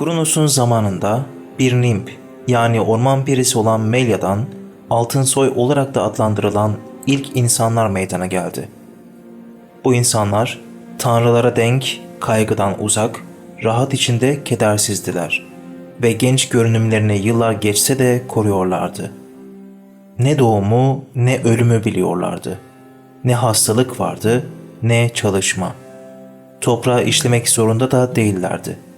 Kronos'un zamanında bir nimb yani orman perisi olan Melia'dan altın soy olarak da adlandırılan ilk insanlar meydana geldi. Bu insanlar tanrılara denk, kaygıdan uzak, rahat içinde kedersizdiler ve genç görünümlerini yıllar geçse de koruyorlardı. Ne doğumu ne ölümü biliyorlardı. Ne hastalık vardı ne çalışma. Toprağı işlemek zorunda da değillerdi.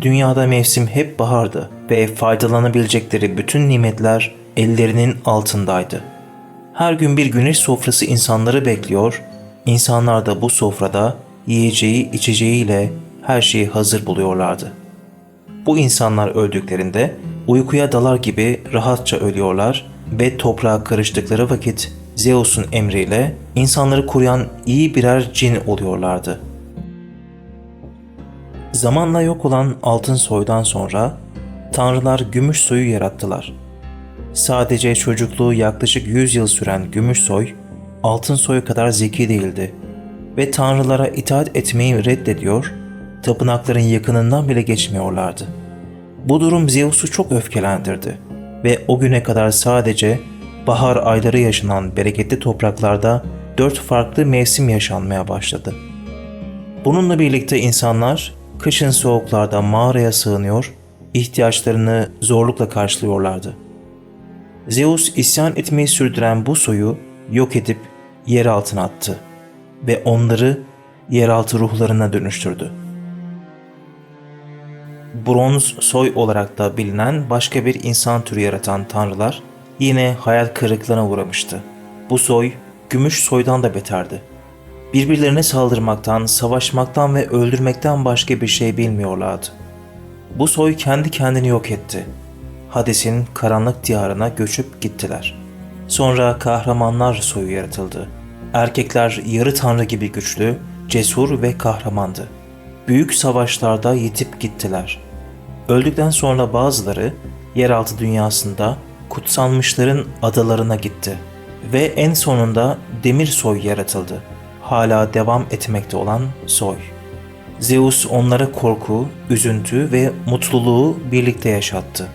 Dünyada mevsim hep bahardı ve faydalanabilecekleri bütün nimetler ellerinin altındaydı. Her gün bir güneş sofrası insanları bekliyor, insanlar da bu sofrada yiyeceği içeceğiyle her şeyi hazır buluyorlardı. Bu insanlar öldüklerinde uykuya dalar gibi rahatça ölüyorlar ve toprağa karıştıkları vakit Zeus'un emriyle insanları koruyan iyi birer cin oluyorlardı. Zamanla yok olan altın soydan sonra tanrılar gümüş soyu yarattılar. Sadece çocukluğu yaklaşık 100 yıl süren gümüş soy, altın soyu kadar zeki değildi ve tanrılara itaat etmeyi reddediyor, tapınakların yakınından bile geçmiyorlardı. Bu durum Zeus'u çok öfkelendirdi ve o güne kadar sadece bahar ayları yaşanan bereketli topraklarda dört farklı mevsim yaşanmaya başladı. Bununla birlikte insanlar kışın soğuklarda mağaraya sığınıyor, ihtiyaçlarını zorlukla karşılıyorlardı. Zeus isyan etmeyi sürdüren bu soyu yok edip yer altına attı ve onları yeraltı ruhlarına dönüştürdü. Bronz soy olarak da bilinen başka bir insan türü yaratan tanrılar yine hayal kırıklığına uğramıştı. Bu soy gümüş soydan da beterdi. Birbirlerine saldırmaktan, savaşmaktan ve öldürmekten başka bir şey bilmiyorlardı. Bu soy kendi kendini yok etti. Hades'in karanlık diyarına göçüp gittiler. Sonra kahramanlar soyu yaratıldı. Erkekler yarı tanrı gibi güçlü, cesur ve kahramandı. Büyük savaşlarda yitip gittiler. Öldükten sonra bazıları yeraltı dünyasında kutsanmışların adalarına gitti ve en sonunda demir soy yaratıldı. Hala devam etmekte olan soy. Zeus onlara korku, üzüntü ve mutluluğu birlikte yaşattı.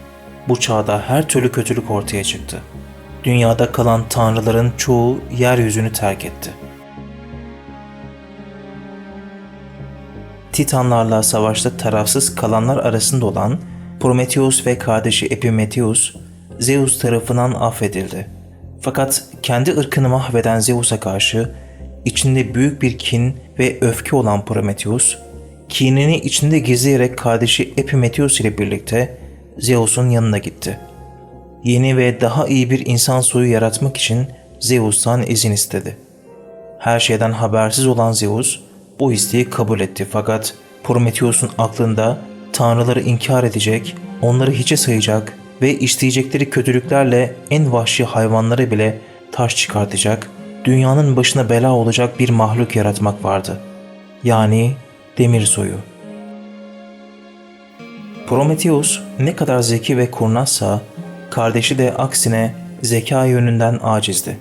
Bu çağda her türlü kötülük ortaya çıktı. Dünyada kalan tanrıların çoğu yeryüzünü terk etti. Titanlarla savaşta tarafsız kalanlar arasında olan Prometheus ve kardeşi Epimetheus, Zeus tarafından affedildi. Fakat kendi ırkını mahveden Zeus'a karşı içinde büyük bir kin ve öfke olan Prometheus, kinini içinde gizleyerek kardeşi Epimetheus ile birlikte Zeus'un yanına gitti. Yeni ve daha iyi bir insan soyu yaratmak için Zeus'tan izin istedi. Her şeyden habersiz olan Zeus bu isteği kabul etti fakat Prometheus'un aklında tanrıları inkar edecek, onları hiçe sayacak ve işleyecekleri kötülüklerle en vahşi hayvanları bile taş çıkartacak, dünyanın başına bela olacak bir mahluk yaratmak vardı. Yani demir soyu. Prometheus ne kadar zeki ve kurnazsa, kardeşi de aksine zeka yönünden acizdi.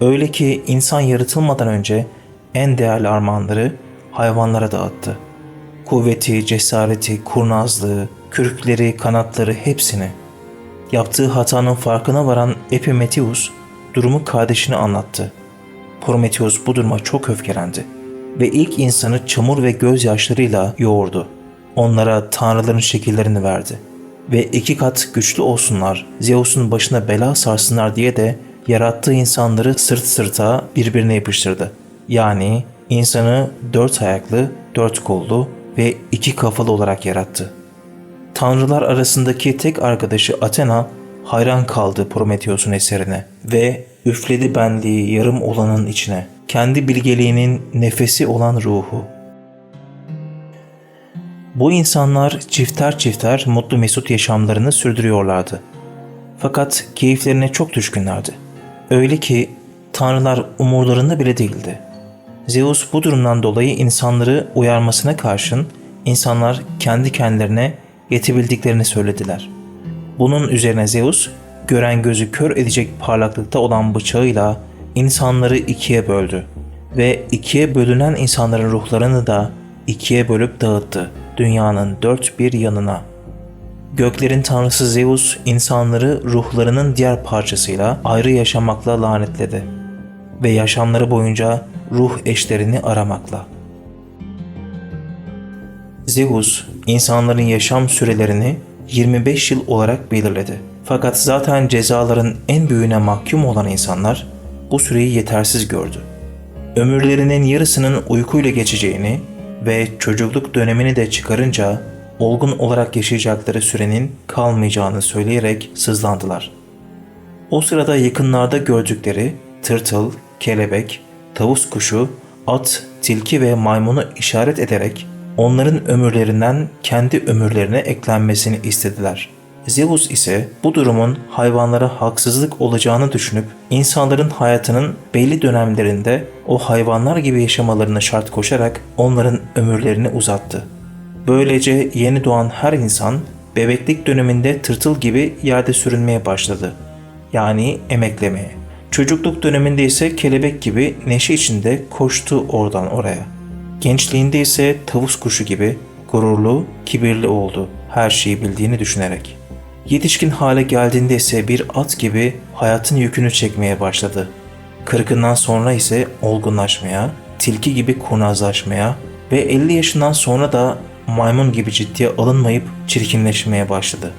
Öyle ki insan yaratılmadan önce en değerli armağanları hayvanlara dağıttı. Kuvveti, cesareti, kurnazlığı, kürkleri, kanatları hepsini. Yaptığı hatanın farkına varan Epimetheus durumu kardeşine anlattı. Prometheus bu duruma çok öfkelendi ve ilk insanı çamur ve gözyaşlarıyla yoğurdu. Onlara tanrıların şekillerini verdi ve iki kat güçlü olsunlar, Zeus'un başına bela sarsınlar diye de yarattığı insanları sırt sırta birbirine yapıştırdı. Yani insanı dört ayaklı, dört kollu ve iki kafalı olarak yarattı. Tanrılar arasındaki tek arkadaşı Athena hayran kaldı Prometheus'un eserine ve üfledi benliği yarım olanın içine. Kendi bilgeliğinin nefesi olan ruhu. Bu insanlar çifter çifter mutlu mesut yaşamlarını sürdürüyorlardı. Fakat keyiflerine çok düşkünlerdi. Öyle ki tanrılar umurlarında bile değildi. Zeus bu durumdan dolayı insanları uyarmasına karşın insanlar kendi kendilerine yetebildiklerini söylediler. Bunun üzerine Zeus gören gözü kör edecek parlaklıkta olan bıçağıyla insanları ikiye böldü ve ikiye bölünen insanların ruhlarını da ikiye bölüp dağıttı, dünyanın dört bir yanına. Göklerin tanrısı Zeus insanları ruhlarının diğer parçasıyla ayrı yaşamakla lanetledi ve yaşamları boyunca ruh eşlerini aramakla. Zeus insanların yaşam sürelerini 25 yıl olarak belirledi. Fakat zaten cezaların en büyüğüne mahkum olan insanlar bu süreyi yetersiz gördü. Ömürlerinin yarısının uykuyla geçeceğini ve çocukluk dönemini de çıkarınca olgun olarak yaşayacakları sürenin kalmayacağını söyleyerek sızlandılar. O sırada yakınlarda gördükleri tırtıl, kelebek, tavus kuşu, at, tilki ve maymunu işaret ederek onların ömürlerinden kendi ömürlerine eklenmesini istediler. Zeus ise bu durumun hayvanlara haksızlık olacağını düşünüp insanların hayatının belli dönemlerinde o hayvanlar gibi yaşamalarını şart koşarak onların ömürlerini uzattı. Böylece yeni doğan her insan bebeklik döneminde tırtıl gibi yerde sürünmeye başladı. Yani emeklemeye. Çocukluk döneminde ise kelebek gibi neşe içinde koştu oradan oraya. Gençliğinde ise tavus kuşu gibi gururlu, kibirli oldu her şeyi bildiğini düşünerek. Yetişkin hale geldiğinde ise bir at gibi hayatın yükünü çekmeye başladı. Kırkından sonra ise olgunlaşmaya, tilki gibi kurnazlaşmaya ve 50 yaşından sonra da maymun gibi ciddiye alınmayıp çirkinleşmeye başladı.